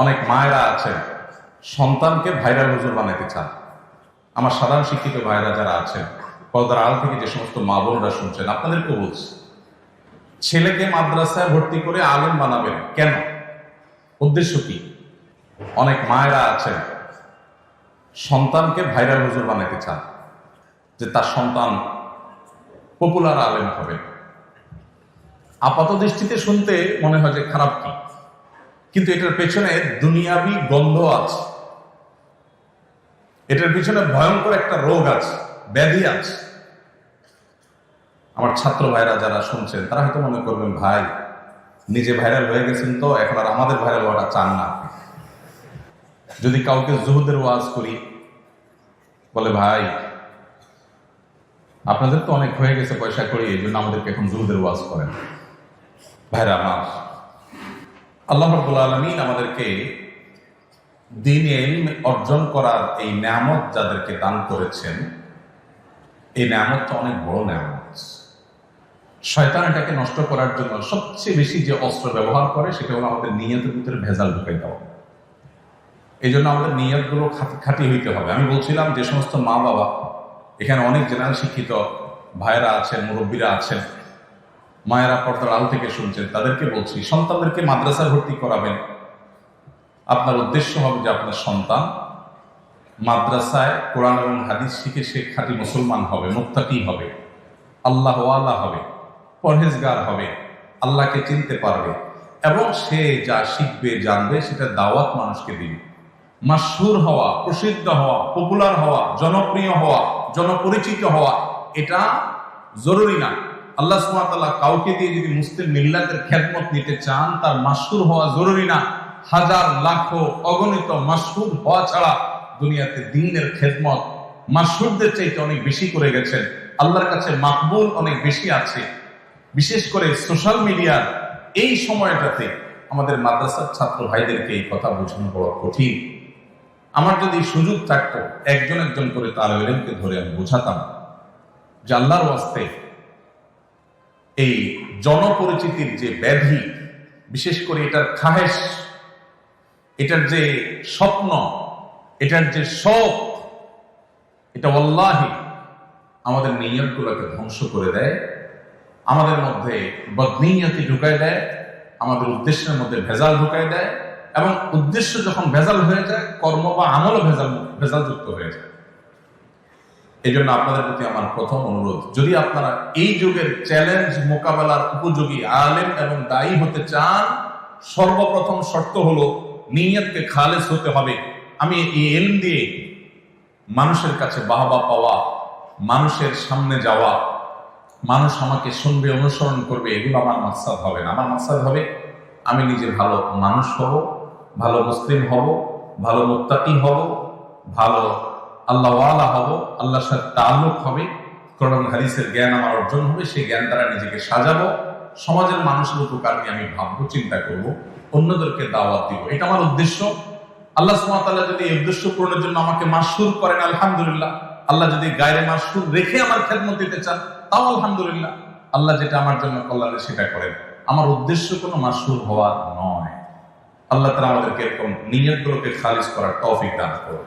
অনেক মায়েরা আছেন। সন্তানকে ভাইরাল হুজুর বানাতে চান। আমার সাধারণ শিক্ষিত ভাইরা যারা আছেন, পর্দার আড়াল থেকে যে সমস্ত মা বোনরা শুনছেন আপনাদেরকেও বলছি, ছেলেকে মাদ্রাসায় ভর্তি করে আলেম বানাবেন কেন? উদ্দেশ্য কি? অনেক মায়েরা আছেন, সন্তানকে ভাইরাল হুজুর বানাতে চান, যে তার সন্তান পপুলার আলেম হবে। আপাত দৃষ্টিতে শুনতে মনে হয় যে খারাপ কি? কিন্তু এটার পেছনে দুনিয়াবি গন্ধ আছে। এটার পিছনে ভয়ঙ্কর একটা রোগ আছে, ব্যাধি আছে। আমার ছাত্র ভাইরা যারা শুনছেন, তারা হয়তো মনে করবেন, ভাই, নিজে ভাইরাল হয়ে গেছেন তো, এখন আর আমাদের ভাইরাল হওয়াটা চান না। যদি কাউকে জুহুদের ওয়াজ করি, বলে, ভাই, আপনাদের তো অনেক হয়ে গেছে পয়সা করি এই জন্য আমাদেরকে এখন জুহুদের ওয়াজ করেন। ভাইরা, আমার আল্লাহ রব্বুল আলমিন আমাদেরকে দিনে অর্জন করার এই নামত যাদেরকে দান করেছেন, এই নামতটা অনেক বড় নামত শয়তান এটাকে নষ্ট করার জন্য সবচেয়ে বেশি যে অস্ত্র ব্যবহার করে, সেটা হলো আমাদের নিয়তের ভিতরে ভেজাল ঢুকাই দেওয়া এই জন্য আমাদের নিয়তগুলো খাঁটি- খাঁটি হইতে হবে। আমি বলছিলাম যে সমস্ত মা বাবা এখানে অনেক জেনারেল শিক্ষিত ভাইরা আছেন, মুরব্বীরা আছেন মায়েরা পর্দার আল থেকে শুনছেন, তাদেরকে বলছি, সন্তানদেরকে মাদ্রাসায় ভর্তি করাবেন। আপনার উদ্দেশ্য হবে যে আপনার সন্তান মাদ্রাসায় কোরআন এবং হাদিস শিখে সে খাঁটি মুসলমান হবে মুত্তাকি হবে, আল্লাহ আল্লাহ হবে, পরহেজগার হবে, আল্লাহকে চিনতে পারবে এবং সে যা শিখবে, জানবে, সেটা দাওয়াত মানুষকে দিবে। মাসহুর হওয়া, প্রসিদ্ধ হওয়া পপুলার হওয়া, জনপ্রিয় হওয়া, জনপরিচিত হওয়া, এটা জরুরি না। আল্লাহ সুবহানাহু কাউকে দিয়ে যদি মুসলিম মিল্লাতের খেদমত নিতে চান, তার মাসহুর হওয়া জরুরি না। হাজার, লাখো অগণিত মাসহুর হওয়া ছাড়া দুনিয়াতে দিনের খেদমত মাসহুরদের চাইতে অনেক বেশি করে গেছেন। আল্লাহর কাছে মাকবুল অনেক বেশি আছে। বিশেষ করে সোশ্যাল মিডিয়ার এই সময়টাতে আমাদের মাদ্রাসার ছাত্র ভাইদেরকে এই কথা বোঝানো বড় কঠিন। আমার যদি সুযোগ থাকতো, একজন একজন করে তার ধরে আমি বোঝাতাম যে আল্লাহর ওয়াস্তে এই জনপরিচিতির যে ব্যাধি, বিশেষ করে এটার খাহেশ, এটার যে স্বপ্ন, এটার যে শখ এটা অল্লাহি আমাদের নিয়তগুলোকে ধ্বংস করে দেয়, আমাদের মধ্যে বদনিয়তি ঢুকায় দেয়, আমাদের উদ্দেশ্যের মধ্যে ভেজাল ঢুকায় দেয়, এবং উদ্দেশ্য যখন ভেজাল হয়ে যায়, কর্ম বা আমলও ভেজাল ভেজালযুক্ত হয়ে যায়। এই জন্য আপনাদের প্রতি আমার প্রথম অনুরোধ, যদি আপনারা এই যুগের চ্যালেঞ্জ মোকাবেলার উপযোগী আলেম এবং দায়ী হতে চান, সর্বপ্রথম শর্ত হলো নিয়তকে খালেস হতে হবে। আমি এই এলম দিয়ে মানুষের কাছে বাহবা পাওয়া, মানুষের সামনে যাওয়া, মানুষ আমাকে শুনবে, অনুসরণ করবে, এগুলো আমার মাকসাদ হবে না। আমার মাকসাদ হবে, আমি নিজে ভালো মানুষ হব, ভালো মুসলিম হব, ভালো মুত্তাকি হব, ভালো আল্লাহওয়ালা হব, আল্লাহর সাথে তাল্লুক হবে। কোরআন হাদিসের জ্ঞান আমার অর্জন হবে, সেই জ্ঞান দ্বারা নিজেকে সাজাবো। সমাজের মানুষের উপকার নিয়ে আমি ভাববো, চিন্তা করব, অন্যদেরকে দাওয়াত দিব। এটা আমার উদ্দেশ্য। আল্লাহ সুমাতাল্লাহ যদি এই উদ্দেশ্য পূরণের জন্য আমাকে মাসুর করেন, আলহামদুলিল্লাহ। আল্লাহ যদি গায়ে মাসুর রেখে আমার খেদমত দিতে চান, তাও আলহামদুলিল্লাহ। আল্লাহ যেটা আমার জন্য কল্যাণে সেটা করেন। আমার উদ্দেশ্য কোনো মাসুর হওয়া নয়। আল্লাহ তারা আমাদেরকে এরকম নিয়তগুলোকে খালিজ করার তৌফিক দান করুন।